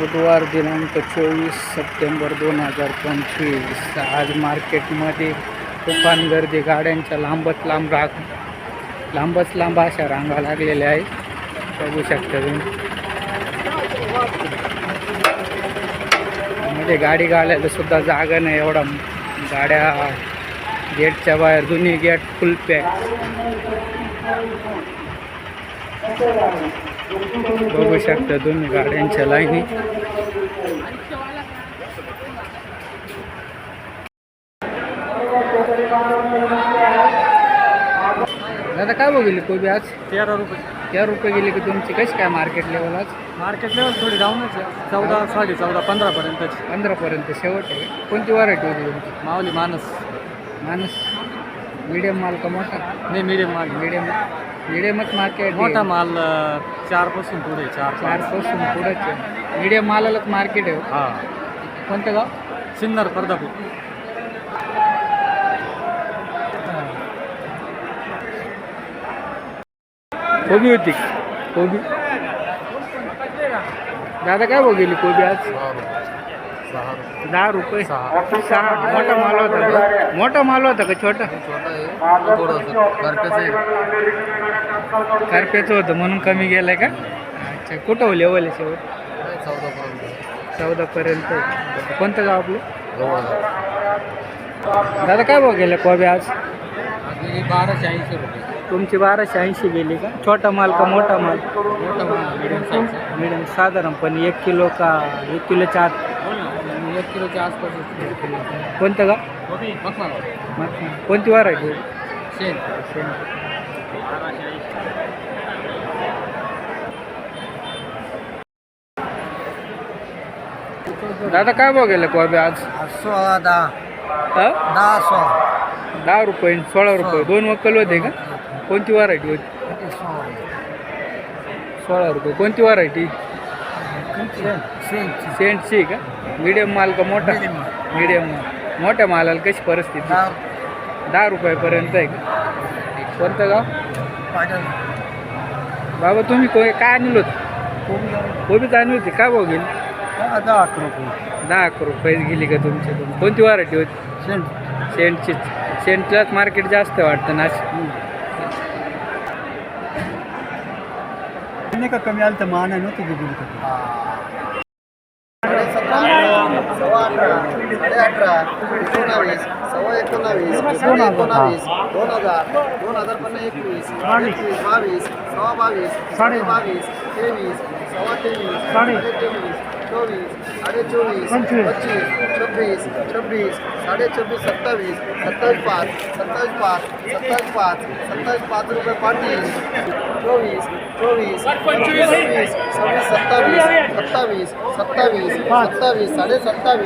बुधवार दिनांक चोवीस सप्टेंबर दोन हजार पंचवीस. आज मार्केटमध्ये तुफान गर्दी गाड्यांच्या लांबच लांब राग लांबच लांब अशा रांगा लागलेल्या आहेत. बघू शकता तुम्ही. म्हणजे गाडी घालायला सुद्धा जागा नाही एवढा. गाड्या गेटच्या बाहेर दोन्ही गेट फुल पॅक. बघू शकता दोन्ही गाड्यांच्या लाईनी. दादा काय बघितली कोबी आज? तेरा रुपये. तेरा रुपये गेली की तुमची कशी काय मार्केट लेवल आज? मार्केट लेवल थोडी डाऊनच आहे. चौदा साडे चौदा पंधरापर्यंतची. पंधरापर्यंत शेवट आहे. कोणती व्हरायटी होती तुमची? माऊली मानस. माणूस मिडियम माल का मोठा? नाही मिडियम माल. मिडियम मिडियमच मार्केट मोठा माल अं, चारपासून पुढे चार चारपासून पुढंच आहे. मिडियम मालालाच मार्केट आहे. हो. हा कोणतं गाव? सिन्नर पर्दापूर. कोबी होती. कोबी. दादा काय बघितली कोबी आज? दहा रुपये? सहा. मोठा माल होता का? मोठा माल होता का? छोटा? कार्पेचं होतं. म्हणून कमी गेलाय का? अच्छा कुठं हो लेवल आहे शेवट? चौदापर्यंत. आहे. कोणतं गाव आपलं? दादा काय भाव गेला कोबी आज? बाराशे ऐंशी रुपये तुमची बाराशे ऐंशी गेली का? छोटा माल का मोठा माल? मोठा माल मिडियम मिडियम साधारणपणे एक किलो का एक किलोच्या आत? एक किलोच्या आसपास कोणतं मग कोणती व्हरायटी शेण दादा काय गेला कोबी आज? सोळा दहा. हा? दहा सोळा. दहा रुपये सोळा रुपये. दोन वक्कल होते का? कोणती व्हरायटी होती सोळा. रुपये. कोणती व्हरायटी सेंटची का? मिडियम माल का मोठा? मिडियम माल. मोठ्या मालाला कशी परिस्थिती? दहा रुपयापर्यंत आहे का? कोणतं गाव? बाबा तुम्ही को काय आणलं होतं? कोबीच आणली होती. काय भाव गेली? दहा अकरा रुपये. दहा अकरा रुपये गेली का तुमच्याकडून कोणती व्हरायटी होती? शेण. सेंटचीच सेंटलाच मार्केट जास्त वाटतं नाशिक नाही का कमी आलं तर मान आहे नव्हती गेली सव्वा अठरा साडे अठरा एकोणावीस सव्वा एकोणावीस साडे एकोणावीस दोन हजार दोन हजार पन्नास एकवीस एकवीस बावीस सव्वा बावीस साडे बावीस तेवीस सव्वा तेवीस साडे तेवीस चोवीस साडे चोवीस पच्चीस छब्बीस छब्बीस साडे छब्बीस सत्तावीस सत्तावीस पाच सत्तावीस पाच सत्तावीस पाच सत्तावीस पाच रुपये पाटील चोवीस चोवीस पंचवीस. सव्वीस सव्वीस सत्तावीस सत्तावीस सत्तावीस सत्तावीस साडे सत्तावीस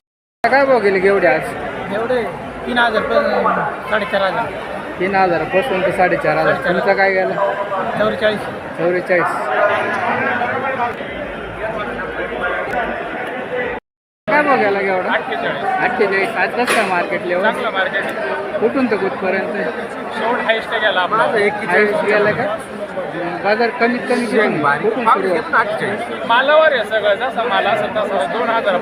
काय भाव गेले एवढे आज? एवढे तीन हजार पण साडेचार हजार. तीन हजारापासून ते साडेचार हजार. तुमचा काय गेला? चौवेचाळीस. चौवेचाळीस. काय भाव गेला एवढा अठ्ठेचाळीस. अठ्ठेचाळीस. आज कसं काय मार्केट लेवल चांगलं मार्केट कुठून तर कुठपर्यंत? शेवट हायस्ट गेला आपला. हायस्ट गेला का? बाजार कमीत कमी किती? कुठून सुरुवात मालावर आहे सगळं. जसं माल असेल तसं दोन हजार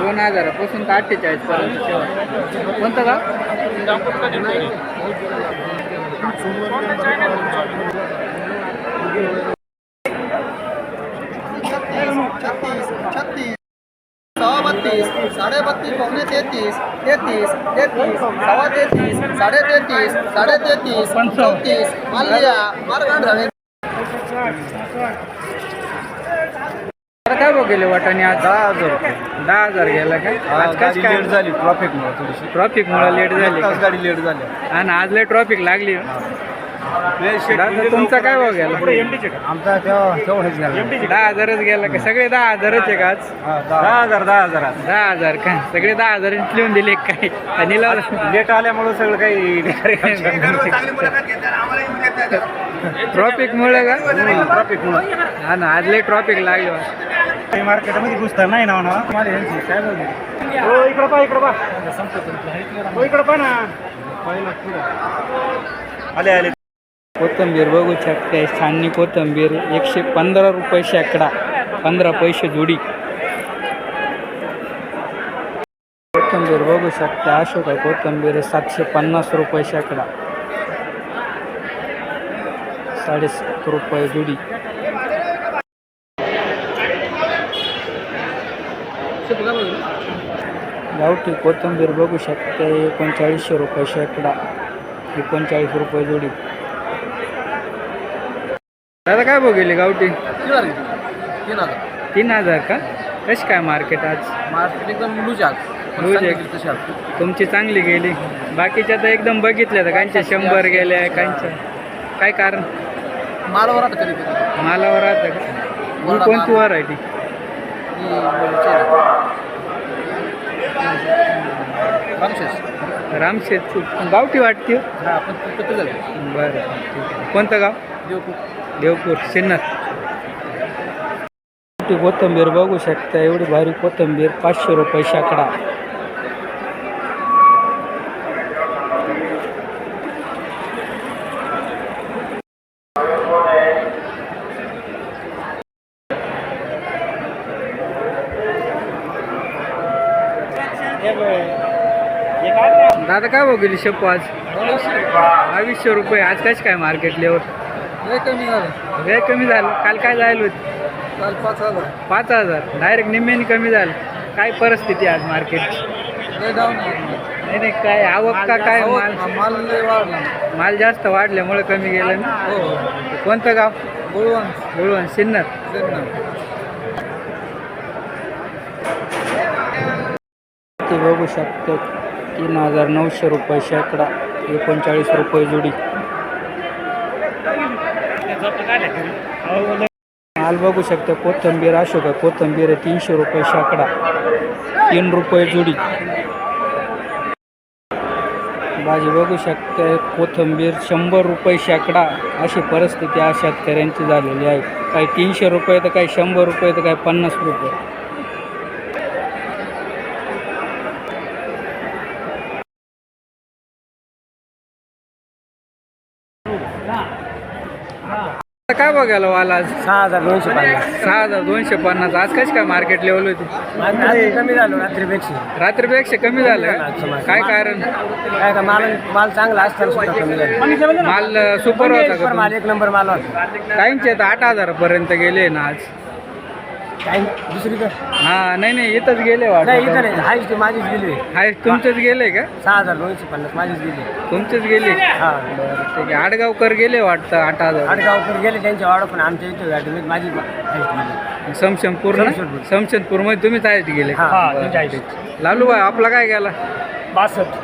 दोन हजारापासून तर अठ्ठेचाळीस पर्यंत शेवट. कोणतं गाव? छत्तीस छत्तीस सव्वा बत्तीस साडे बत्तीस पावणे तेहतीस तेहतीस तेहतीस सव्वा तेहतीस साडे तेहतीस साडे तेहतीस चौतीस मालिया मारगांड झाले काय भाव गेले वाटाणे आज? दहा हजार दहा हजार गेला का आज कसं काय? झाली ट्रॉफिकमुळे थोडीशी. ट्रॉफिक मुळे लेट झाली गाडी लेट झाली. आणि आज लय ट्रॉफिक लागली. हो. दादा तुमचा काय भाव गेला? आमचा तेवढंच गेला. दहा हजारच गेला का? सगळे दहा हजारच आहे का आज दहा. हजार दहा हजार. दहा हजार काय सगळे दहा हजार लिहून दिले काय? आणि लेट आल्यामुळे सगळं काही ट्रॉफिक मुळे का? ट्रॉफिक हा ना आज लय ट्रॉफिक लागले बा. मार्केटमध्ये घुसता नाही ना माझ्या काय हो इकडं पा इकडं पा हो इकडं पा ना. आले आले. कोथंबीर बघू शकते छाननी कोथंबीर एकशे पंधरा रुपये शेकडा पंधरा पैसे जोडी. कोथंबीर बघू शकते अशोक आहे कोथंबीर सातशे पन्नास रुपये शेकडा. साडेसात रुपये जोडी. गावठी कोथंबीर बघू शकते एकोणचाळीसशे रुपये शेकडा एकोणचाळीस रुपये जोडी. दादा काय बघितले गावठी? तीन हजार तीन हजार. का? कशी काय मार्केट आज? मार्केट एकदम लूज आहे लूज आहे. तुमची चांगली गेली. बाकीच्या तर एकदम बघितल्या तर कांच्या शंभर गेल्या कांच्या काय कारण? मालावर आता कधी कधी. मालावर राहतं का? ही कोणती व्हरायटी रामशेत गावठी वाटते हो. पण झालं. बरं ठीक आहे. कोणतं गाव? देवपूर. सिन्नर. मोठी कोथंबीर बघू शकता एवढी भारी कोथंबीर पाचशे रुपये शाकडा. दादा काय बघितली शेपू आज? बावीसशे रुपये. आज कशी काय मार्केट लेवर लय कमी झालं. वेळ कमी झालं. काल काय जायला होती? काल पाच हजार. पाच हजार. डायरेक्ट निम्म्याने कमी झालं. काय परिस्थिती आज मार्केट लय डाऊन नाही नाही काय आवक का काय? माल माल लय वाढला. माल जास्त वाढल्यामुळे कमी गेलं ना? हो कोणतं गाव? गुळवण गुळवण सिन्नर. ते बघू शकतो तीन हजार नऊशे रुपये शेकडा एकोणचाळीस रुपये जोडी. माल बघू शकतो कोथंबीर अशोक आहे कोथंबीर आहे तीनशे रुपये शेकडा तीन रुपये जोडी. भाजी बघू शकते कोथंबीर शंभर रुपये शेकडा अशी परिस्थिती आज शेतकऱ्यांची झालेली आहे. काही तीनशे रुपये तर काही शंभर रुपये तर काही पन्नास रुपये. आता काय बघायला वाला आज? सहा हजार दोनशे पन्नास. सहा हजार दोनशे पन्नास. आज कशी काय मार्केट लेवल होती? रात्री कमी झालो रात्रीपेक्षा. रात्रीपेक्षा कमी झालं काय कारण? काय का माल माल चांगला असताना सुद्धा कमी झाला. माल सुपर होता का माल एक नंबर माल होता. काहींचे तर आठ हजारापर्यंत गेले ना आज. काही दुसरीकडे? हा नाही नाही इथंच गेले नाही वाटत इकडे नाही. हायच ती माझीच गेली. हाय तुमचेच गेले का? सहा हजार दोनशे पन्नास माझीच गेली. तुमचेच गेले? हा. ठीक आहे. आडगावकर गेले वाटतं आठ हजार. आडगावकर गेले त्यांच्या वाडा पण आमच्या इथे गाडी माझी हायस्ट गेली. समशनपूर ना? समशेरपूर. मध्ये तुम्हीच आहेत गेले. हा, बरं, तुमच्या ठीक. लालू भाई आपला काय गेला? बासष्ट.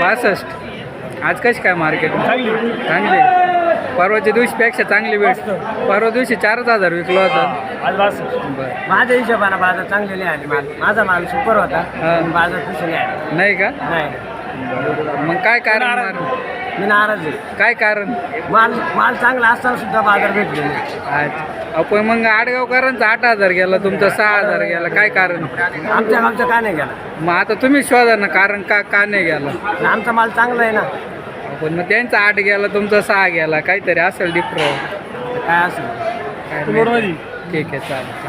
पासष्ट आज कशी काय मार्केट? चांगली. परवाच्या दिवशीपेक्षा चांगली वेळ परवा दिवशी चारच हजार विकला होता. आज बासष्ट बरं. माझ्या हिशोबाने बाजार चांगले आले. माल माझा माल सुपर होता. हा. पण बाजार नाही आले. नाही का? नाही. मग काय कारण मार- मी नाराज आहे. काय कारण? माल माल चांगला असताना सुद्धा बाजार भेटले नाही. अच्छा. आपण मग आडगावकरांचा आठ हजार गेला तुमचा सहा हजार गेला. काय कारण? आमच्या गावचं का नाही गेला? मग आता तुम्ही शोधा ना कारण का का नाही गेला? आणि आमचा माल चांगला आहे ना. पण मग त्यांचा आठ गेला तुमचा सहा गेला काहीतरी असेल डिफरन्स काय असं काय नाही. ठीक आहे चालेल.